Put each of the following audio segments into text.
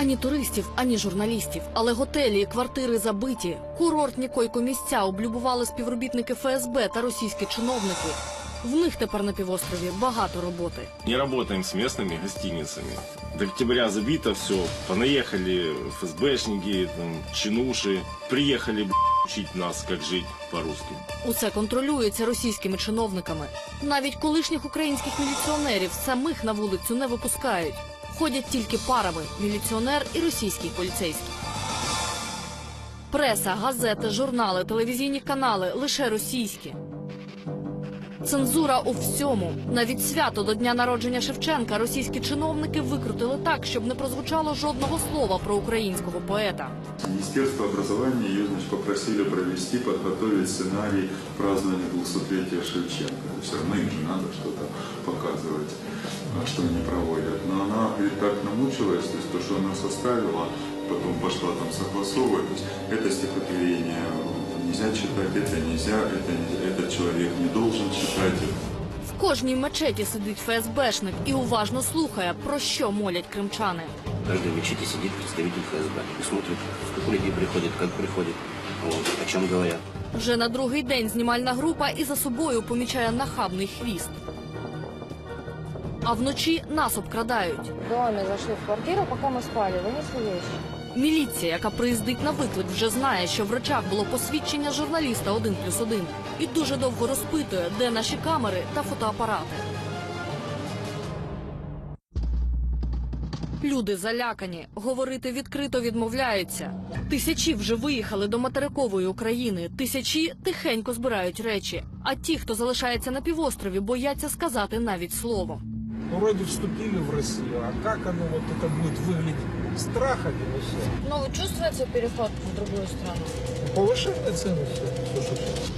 ані туристів, ані журналістів. Але готелі і квартири забиті. Курортні койко-місця облюбували співробітники ФСБ та російські чиновники. В них тепер на півострові багато роботи. Не работаем с местными гостиницами. До октября забито все. Понаехали ФСБшники, там, чинуши. Приехали б***ь, учить нас, как жить по-русски. Усе контролюється російськими чиновниками. Навіть колишніх українських міліціонерів самих на вулицю не випускають. Ходять тільки парами міліціонер і російський поліцейський. Преса, газети, журнали, телевізійні канали лише російські. Цензура у всьому. Навіть свято до дня народження Шевченка російські чиновники викрутили так, щоб не прозвучало жодного слова про українського поета. Министерство образования ее значит, попросили провести, подготовить сценарий празднования 200-летия Шевченко Все равно им же надо что-то показывать, а, что они проводят. Но она, говорит, так намучилась, то есть то, что она составила, потом пошла там согласовывать. То есть это стихотворение нельзя читать, это нельзя, это, нельзя, этот человек не должен читать. В кожній мечеті сидить ФСБшник і уважно слухає, про що молять кримчани. В каждой мечети сидит представитель ФСБ и смотрит, сколько людей приходит, как приходит, вот, о чем говорят. Вже на другий день знімальна група і за собою помічає нахабний хвіст. А вночі нас обкрадають. Домі зайшли в квартиру, поки ми спали, винесли вещи. Міліція, яка приїздить на виклик, вже знає, що в речах було посвідчення журналіста 1 плюс 1 і дуже довго розпитує, де наші камери та фотоапарати. Люди залякані, говорити відкрито відмовляються. Тисячі вже виїхали до материкової України, тисячі тихенько збирають речі. А ті, хто залишається на півострові, бояться сказати навіть слово. Ну, вроде вступили в Россию, а как оно вот это будет выглядеть? Страхами вообще. Но вот чувствуется переход в другую страну? Повышение цены все. Слушайте.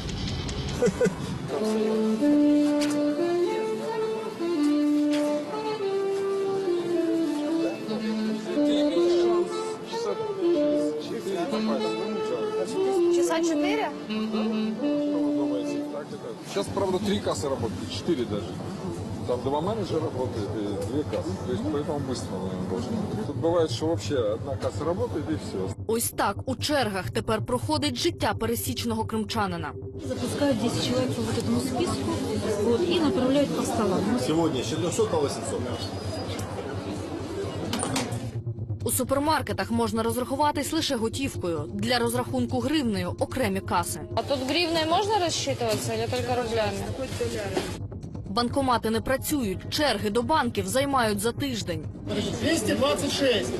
4? зараз, правда, три каси работают, чотири даже. Там два менеджера работает и две кассы. То есть поэтому быстро, наверное. Тут буває, що взагалі одна каса работает і все. Ось так у чергах тепер проходить життя пересічного кримчанина. Запускають 10 чоловік по вот списку і направляють направляют по столам. Сегодня еще 700 по 800. У супермаркетах можна розрахуватись лише готівкою. Для розрахунку гривнею окремі каси. А тут гривной можно рассчитываться или только рублями? Банкомати не працюють, черги до банків займають за тиждень. 226.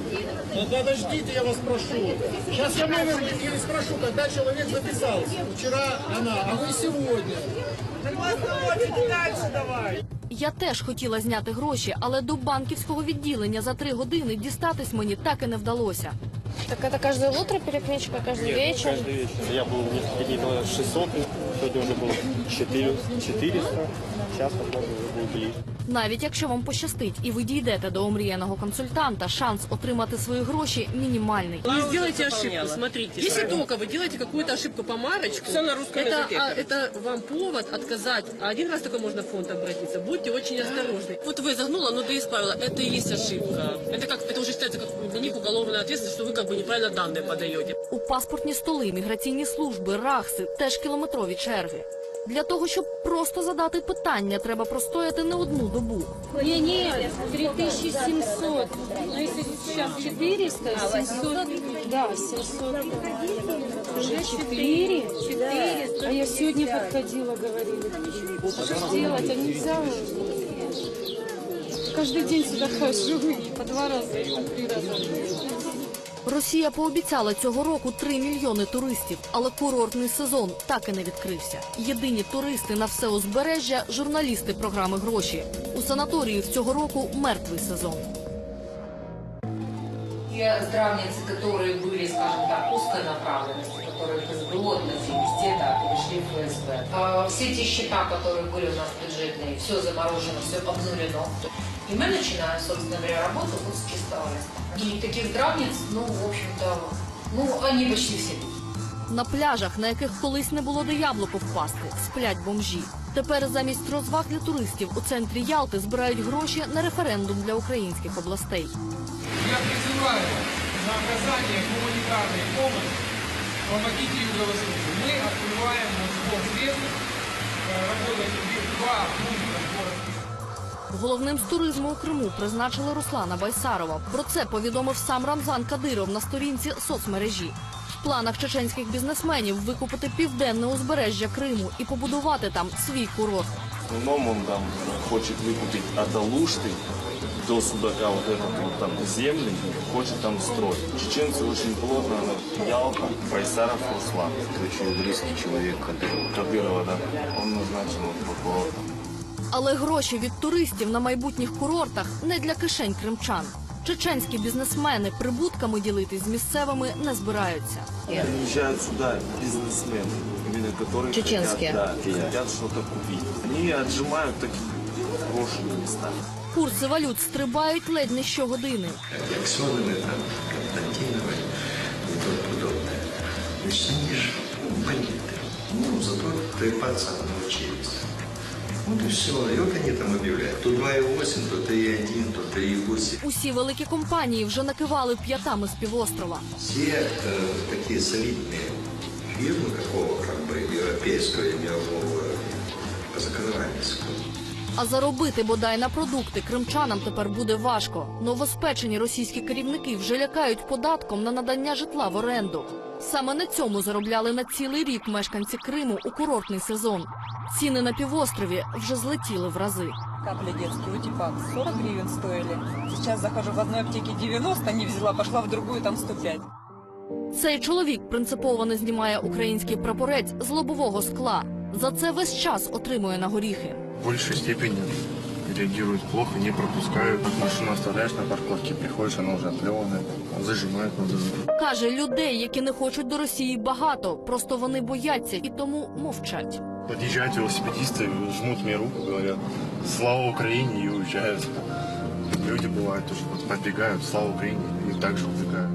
Ну, подождите, я вас прошу. Сейчас я номер и спрошу, когда человек записался. Вчера она, а вы сегодня. Я теж хотіла зняти гроші, але до банківського відділення за три години дістатись мені так і не вдалося. Так это каждое утро перекличка, каждый вечер? Каждый вечер. Я был несколько дней назад 600, сегодня уже было 4, 400. Сейчас, возможно, уже будет ближе. Навіть якщо вам пощастить і ви дійдете до омріяного консультанта, шанс отримати свої гроші мінімальний. Не сделайте ошибку, смотрите. Если только вы делаете какую-то ошибку по марочку, Все на русском это, а, это вам повод отказать. А один раз только можно в фонд обратиться. Будьте очень осторожны. Вот вы загнула, но ты исправила. Это и есть ошибка. Это как это уже считается как для них уголовная ответственность, что вы как бы неправильно данные подаете. У паспортні столи, міграційні служби, рахси теж кілометрові черги. Для того, щоб просто задати питання, треба простояти не одну добу. Не, не, 3700. Ну, если сейчас 400, 700, да, 700. Уже 4? 4. А я сегодня подходила, говорили. Что ж делать, а нельзя? Каждый день сюда хожу, по два раза, по три раза. Росія пообіцяла цього року 3 мільйони туристів, але курортний сезон так і не відкрився. Єдині туристи на все узбережжя журналісти програми гроші. У санаторії цього року мертвий сезон Те здравницы, которые были, скажем так, узкой направленности, которые к СБУ относились, те, да, перешли в ФСБ. А все те счета, которые были у нас бюджетные, все заморожено, все обнулено. И мы начинаем, собственно говоря, работу вот с чистого листа. И таких здравниц, ну, в общем-то, ну, они почти все На пляжах, на яких колись не було де яблуко впасти, сплять бомжі. Тепер замість розваг для туристів у центрі Ялти збирають гроші на референдум для українських областей. Я призываю на оказание гуманитарной помощи, помогите Юго-Востоку. Мы открываем на сбор средств, э, работать два пункта сбора Головним з туризму у Криму призначили Руслана Байсарова. Про це повідомив сам Рамзан Кадиров на сторінці соцмережі. В планах чеченських бізнесменів викупити південне узбережжя Криму і побудувати там свій курорт. В основном он там хочет выкупить от Алушты до Судака вот эту вот там земли, хочет там строить. Чеченцы очень плотно, она Ялта, Байсаров Руслан. Очень близкий человек Кадырова. Кадырова, да, он назначен вот прокурором. Але гроші від туристів на майбутніх курортах не для кишень кримчан. Чеченські бізнесмени прибутками ділитись з місцевими не збираються. Приезжают сюда бизнесмены, именно которые Чеченские. хотят, да, хотят что-то купить. Они отжимают такие брошенные места. Курси валют стрибають ледь не щогодини. Аксеновы, там, Константиновы и тому подобное. Значит, они же бандиты. Ну, зато трепаться научились. Вот и все. И вот они там объявляют. То 2,8, то 3,1, то 3,8. Усі великі компанії вже накивали п'ятами з півострова. Все э, такие солидные фирмы, какого как бы европейского и мирового уровня, позакрывались. А заробити бодай на продукти кримчанам тепер буде важко. Новоспечені російські керівники вже лякають податком на надання житла в оренду. Саме на цьому заробляли на цілий рік мешканці Криму у курортний сезон. Ціни на півострові вже злетіли в рази. Капли детские, утипак, 40 гривен стоили. Сейчас захожу в одной аптеке 90, не взяла, пошла в другую, там 105. Цей чоловік принципово не знімає український прапорець з лобового скла. За це весь час отримує на горіхи. В большей степени реагируют плохо, не пропускают. Машину оставляешь на парковке, приходишь, она уже отлеванная, зажимает на дороге. Каже, людей, які не хочуть до Росії, багато, просто вони бояться і тому мовчать. Подъезжают велосипедисты, жмут мне руку, говорят «Слава Украине» и уезжают. Люди бывают тоже вот подбегают «Слава Украине» и также убегают.